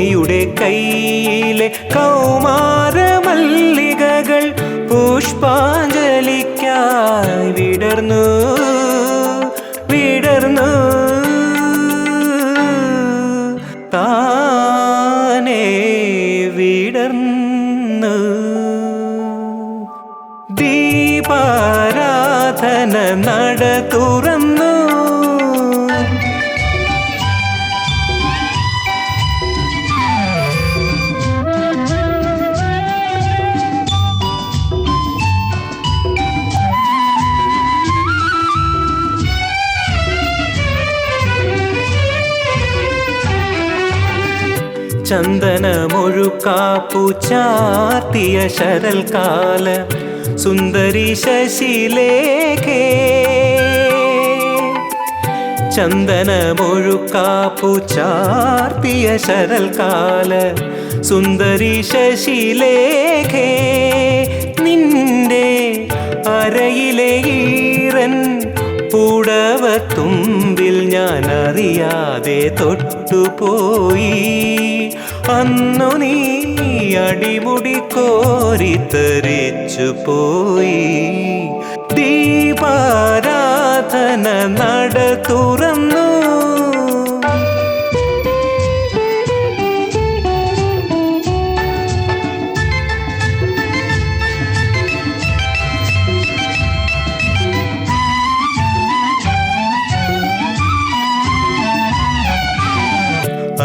ഭൂമിയുടെ കയ്യിലെ കൗമാരമല്ലികകൾ പുഷ്പാഞ്ജലിക്കായി വിടർന്നു വിടർന്നു. താനേ വിടർന്നു. ദീപാരാധന നട ചന്ദനമൊഴുക്കാപ്പു ചാർത്തിയ ശരൽക്കാല സുന്ദരി ശശിലേഖേ. ചന്ദനമൊഴുക്കാപ്പു ചാർത്തിയ ശരൽക്കാല സുന്ദരി ശശിലേഖേ. നിന്റെ അരയിലെ ഈറൻ പുടവത്തുമ്പിൽ ഞാൻ അറിയാതെ തൊട്ടുപോയി. അന്നു നീ അടിമുടി കോരിത്തെറിച്ചു പോയി. ദീപാരാധന നട തുറന്നു.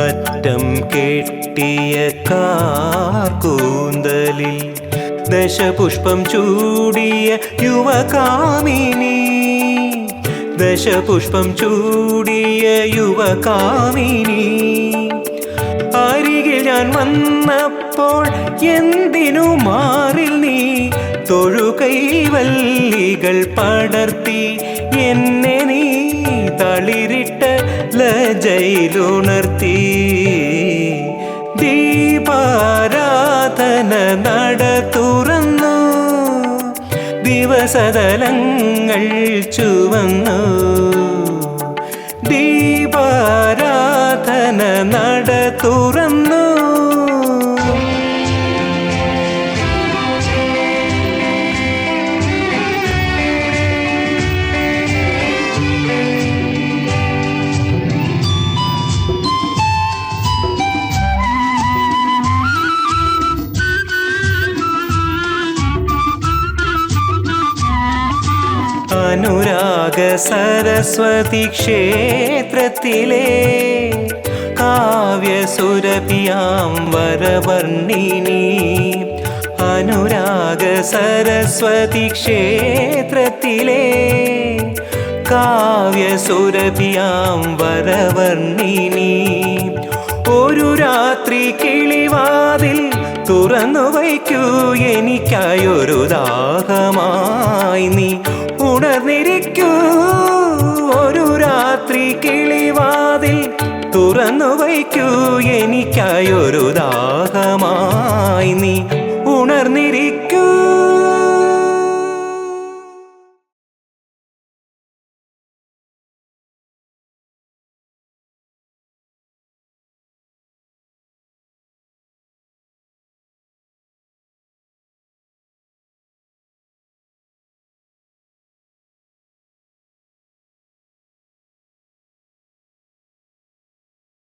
അറ്റം കെട്ടിയ കാർക്കൂന്തലിൽ ദശപുഷ്പം ചൂടിയ യുവകാമിനി. ദശപുഷ്പം ചൂടിയ യുവകാമിനി. അരികിൽ ഞാൻ വന്നപ്പോൾ എന്തിനു മാറിൽ നീ? തൊഴുകൈവല്ലികൾ പടർത്തി എന്നെ നീ തളിരിട്ട ലജയിലുണർത്തി. ദീപാരാധന നട തുറന്നു. ദിവസതലങ്ങൾ ചുവന്നു. ദീപാരാധന നട തുറന്നു. അനുരാഗ സരസ്വതി ക്ഷേത്രത്തിലെ കാവ്യസുരഭിയാം വരവർണിനി അനുരാഗ സരസ്വതി ക്ഷേത്രത്തിലെ കാവ്യസുരഭിയാം വരവർണിനി ഒരു രാത്രി കിളിവാതിൽ തുറന്നു വയ്ക്കൂ എനിക്കായൊരു ദാഹമായി നീ ഉണർന്നിരിക്കൂ. ഒരു രാത്രി കിളിവാതിൽ തുറന്നു വയ്ക്കൂ എനിക്കായൊരു ദാഹമായി നീ ഉണർന്നിരിക്കൂ.